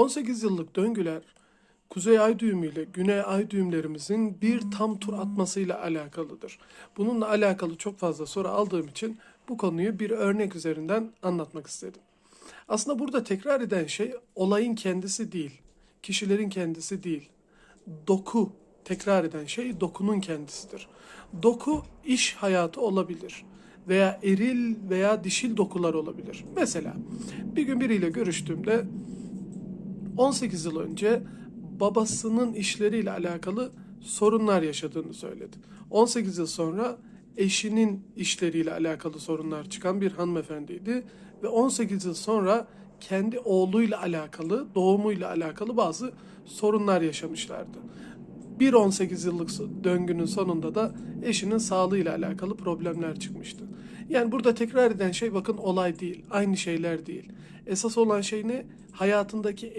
18 yıllık döngüler kuzey ay düğümü ile güney ay düğümlerimizin bir tam tur atmasıyla alakalıdır. Bununla alakalı çok fazla soru aldığım için bu konuyu bir örnek üzerinden anlatmak istedim. Aslında burada tekrar eden şey olayın kendisi değil, kişilerin kendisi değil. Doku tekrar eden şey dokunun kendisidir. Doku iş hayatı olabilir veya eril veya dişil dokular olabilir. Mesela bir gün biriyle görüştüğümde 18 yıl önce babasının işleriyle alakalı sorunlar yaşadığını söyledi. 18 yıl sonra eşinin işleriyle alakalı sorunlar çıkan bir hanımefendiydi ve 18 yıl sonra kendi oğluyla alakalı, doğumuyla alakalı bazı sorunlar yaşamışlardı. Bir 18 yıllık döngünün sonunda da eşinin sağlığıyla alakalı problemler çıkmıştı. Yani burada tekrar eden şey bakın olay değil, aynı şeyler değil. Esas olan şey ne? Hayatındaki